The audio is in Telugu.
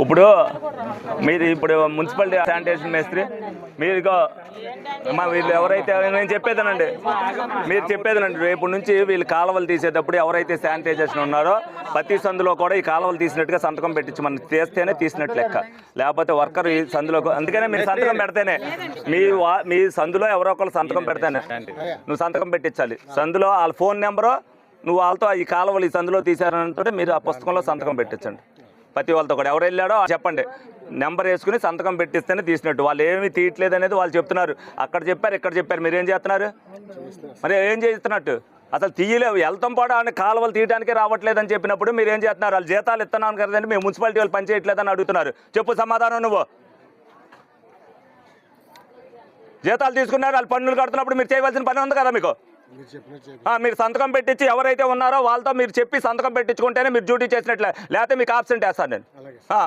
ఇప్పుడు మీరు ఇప్పుడు మున్సిపాలిటీ శానిటేషన్ మేస్త్రి మీరు మా వీళ్ళు ఎవరైతే నేను చెప్పేదనండి. మీరు చెప్పేదనండి. రేపు నుంచి వీళ్ళు కాలువలు తీసేటప్పుడు ఎవరైతే శానిటైజేషన్ ఉన్నారో ప్రతి సందులో కూడా ఈ కాలువలు తీసినట్టుగా సంతకం పెట్టించి మనం తీస్తేనే తీసినట్టు లెక్క. లేకపోతే వర్కర్ ఈ సందులో అందుకనే మీరు సంతకం పెడితేనే. మీ వా- మీ సందులో ఎవరో ఒకరు సంతకం పెడితేనే. నువ్వు సంతకం పెట్టించాలి. సందులో వాళ్ళ ఫోన్ నెంబరు నువ్వు వాళ్ళతో ఈ కాలువలు ఈ సందులో తీసారంటే మీరు ఆ పుస్తకంలో సంతకం పెట్టించండి. ప్రతి వాళ్ళతో కూడా. ఎవరు వెళ్ళాడో చెప్పండి. నెంబర్ వేసుకుని సంతకం పెట్టిస్తేనే తీసినట్టు. వాళ్ళు ఏమి తీయట్లేదు అనేది వాళ్ళు చెప్తున్నారు. అక్కడ చెప్పారు ఇక్కడ చెప్పారు. మీరు ఏం చేస్తున్నారు? మరి ఏం చేస్తున్నట్టు? అసలు తీయలేవు. వెళ్తాం పాడు. అని కాలువలు తీయడానికే రావట్లేదని చెప్పినప్పుడు మీరు ఏం చేస్తున్నారు? వాళ్ళు జీతాలు ఇస్తున్నాను కదండి మేము మున్సిపాలిటీ వాళ్ళు పనిచేయట్లేదని అడుగుతున్నారు. చెప్పు సమాధానం నువ్వు. జీతాలు తీసుకున్నారు. వాళ్ళు పన్నులు కడుతున్నప్పుడు మీరు చేయవలసిన పని ఉంది కదా మీకు? మీరు సంతకం పెట్టించి ఎవరైతే ఉన్నారో వాళ్ళతో మీరు చెప్పి సంతకం పెట్టించుకుంటేనే మీరు డ్యూటీ చేసినట్లే. లేకపోతే మీకు ఆబ్సెంట్ వేస్తాను నేను. అలాగే. ఆ.